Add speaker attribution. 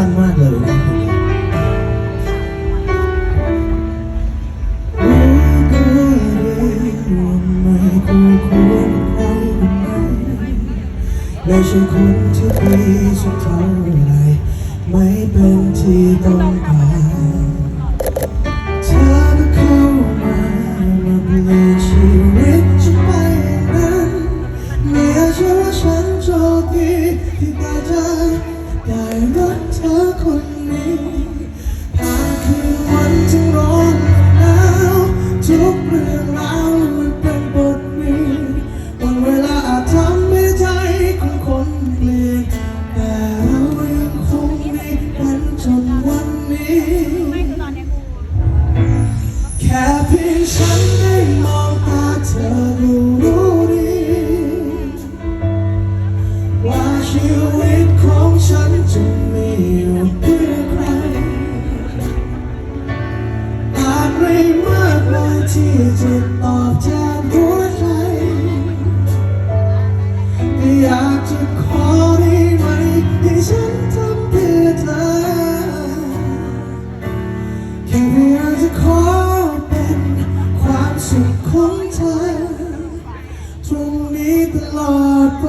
Speaker 1: สั้นมากเลยนะไม่ใช่คนที่ดีสักเท่าไรไม่เป็นที่ต้องการ จะไม่รู้เพื่อใครอาจไม่มากมายที่จะตอบแทนหัวใจอยากจะขอได้ไหมให้ฉันทำเพื่อเธอแค่เพียงจะขอเป็นความสุขของเธอตรงนี้ตลอดไป